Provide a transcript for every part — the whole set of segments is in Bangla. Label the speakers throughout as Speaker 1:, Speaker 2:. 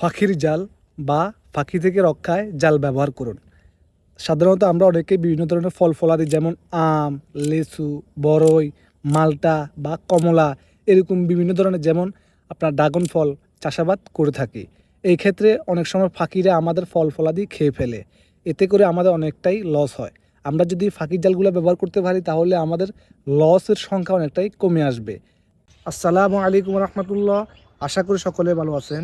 Speaker 1: ফাঁকির জাল বা ফাঁকি থেকে রক্ষায় জাল ব্যবহার করুন। সাধারণত আমরা অনেকে বিভিন্ন ধরনের ফল ফলাদি যেমন আম, লেচু, বরই, মালটা বা কমলা এরকম বিভিন্ন ধরনের যেমন আপনার ড্রাগন ফল চাষাবাদ করে থাকি। এই ক্ষেত্রে অনেক সময় ফাঁকিরা আমাদের ফল ফলাদি খেয়ে ফেলে। এতে করে আমাদের অনেকটাই লস হয়। আমরা যদি ফাঁকির জালগুলো ব্যবহার করতে পারি তাহলে আমাদের লসের সংখ্যা অনেকটাই কমে আসবে। আসসালামু আলাইকুম রহমতুল্লাহ। আশা করি সকলে ভালো আছেন।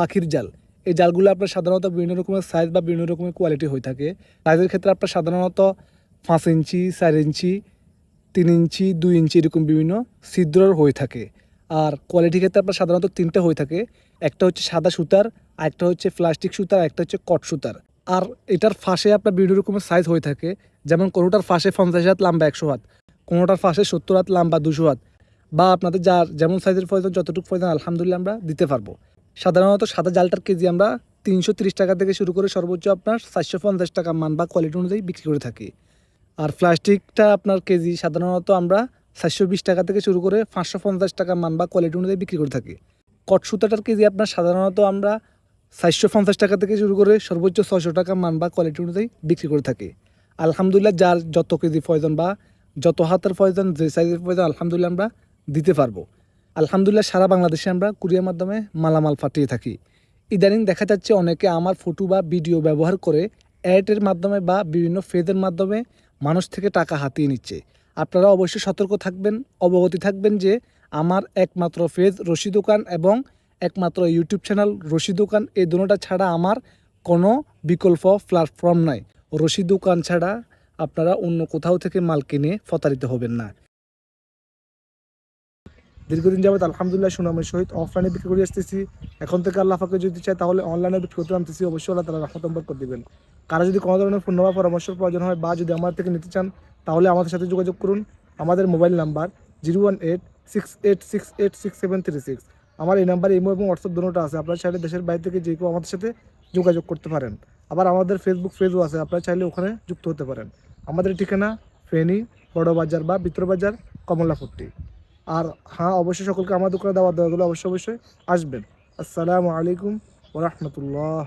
Speaker 1: ফাঁকির জাল। এই জালগুলো আপনার সাধারণত বিভিন্ন রকমের সাইজ বা বিভিন্ন রকমের কোয়ালিটি হয়ে থাকে। সাইজের ক্ষেত্রে আপনার সাধারণত পাঁচ ইঞ্চি, চার ইঞ্চি, তিন ইঞ্চি, দুই ইঞ্চি এরকম বিভিন্ন ছিদ্রর হয়ে থাকে। আর কোয়ালিটির ক্ষেত্রে আপনার সাধারণত তিনটা হয়ে থাকে। একটা হচ্ছে সাদা সুতার, আরেকটা হচ্ছে প্লাস্টিক সুতার একটা হচ্ছে কট সুতার। আর এটার ফাঁসে আপনার বিভিন্ন রকমের সাইজ হয়ে থাকে। যেমন কোনোটার ফাঁসে পঞ্চাশ হাত, লম্বা একশো হাত। কোনোটার ফাঁসে সত্তর হাত, লম্বা দুশো হাত। বা আপনাদের যার যেমন সাইজের প্রয়োজন, যতটুকু প্রয়োজন, আলহামদুলিল্লাহ আমরা দিতে পারব। সাধারণত সাদা জালটার কেজি আমরা তিনশো টাকা থেকে শুরু করে সর্বোচ্চ আপনার চারশো পঞ্চাশ টাকা মান বা কোয়ালিটি অনুযায়ী বিক্রি করে থাকি। আর প্লাস্টিকটা আপনার কেজি সাধারণত আমরা চারশো বিশ টাকা থেকে শুরু করে পাঁচশো পঞ্চাশ টাকা মান বা কোয়ালিটি অনুযায়ী বিক্রি করে থাকি। কট সুতাটার কেজি আপনার সাধারণত আমরা চারশো পঞ্চাশ টাকা থেকে শুরু করে সর্বোচ্চ ছয়শো টাকা মান বা কোয়ালিটি অনুযায়ী বিক্রি করে থাকি। আলহামদুলিল্লাহ যার যত কেজি প্রয়োজন বা যত হাতের প্রয়োজন, যে সাইজের প্রয়োজন, আলহামদুলিল্লাহ আমরা দিতে পারব। আলহামদুলিল্লাহ সারা বাংলাদেশে আমরা কুরিয়ার মাধ্যমে মালামাল পাঠিয়ে থাকি। ইদানিং দেখা যাচ্ছে অনেকে আমার ফটো বা ভিডিও ব্যবহার করে অ্যাডের মাধ্যমে বা বিভিন্ন ফেজের মাধ্যমে মানুষ থেকে টাকা হাতিয়ে নিচ্ছে। আপনারা অবশ্যই সতর্ক থাকবেন, অবগতি থাকবেন যে আমার একমাত্র ফেজ রশি দোকান এবং একমাত্র ইউটিউব চ্যানেল রশি দোকান, এই দুটোটা ছাড়া আমার কোনো বিকল্প প্ল্যাটফর্ম নাই। রশি দোকান ছাড়া আপনারা অন্য কোথাও থেকে মাল কিনে প্রতারিত হবেন না। দীর্ঘদিন যাবত আলহামদুলিল্লাহ সুনামের সহিত অফলাইনে বিক্রি করে আসতেছি। এখন থেকে আল্লাহ ফাঁকে যদি চায় তাহলে অনলাইনে বিক্রি করতে আনতেছি অবশ্যই আল্লাহ তালা রহমত করে দিবেন। কারও যদি কোনো ধরনের ফোন নাম্বার পরামর্শের প্রয়োজন হয় বা যদি আমার থেকে নিতে চান, তাহলে আমাদের সাথে যোগাযোগ করুন। আমাদের mobile number zero one eight six eight six eight six seven three six. আমার এই নাম্বার ইমো এবং হোয়াটসঅ্যাপ দুটোটা আছে। আপনার চাইলে দেশের বাইরে থেকে যে কেউ আমাদের সাথে যোগাযোগ করতে পারেন। আবার আমাদের ফেসবুক পেজও আছে। আপনারা চাইলে ওখানে যুক্ত হতে পারেন। আমাদের ঠিকানা ফেনী, বড়বাজার বা বিত্রবাজার কমলাপুরটি আর হ্যাঁ অবশ্যই সকলকে আমার দোকানে দেওয়া দেওয়াগুলো অবশ্যই অবশ্যই আসবেন। আসসালামু আলাইকুম ওরহমতুল্লাহ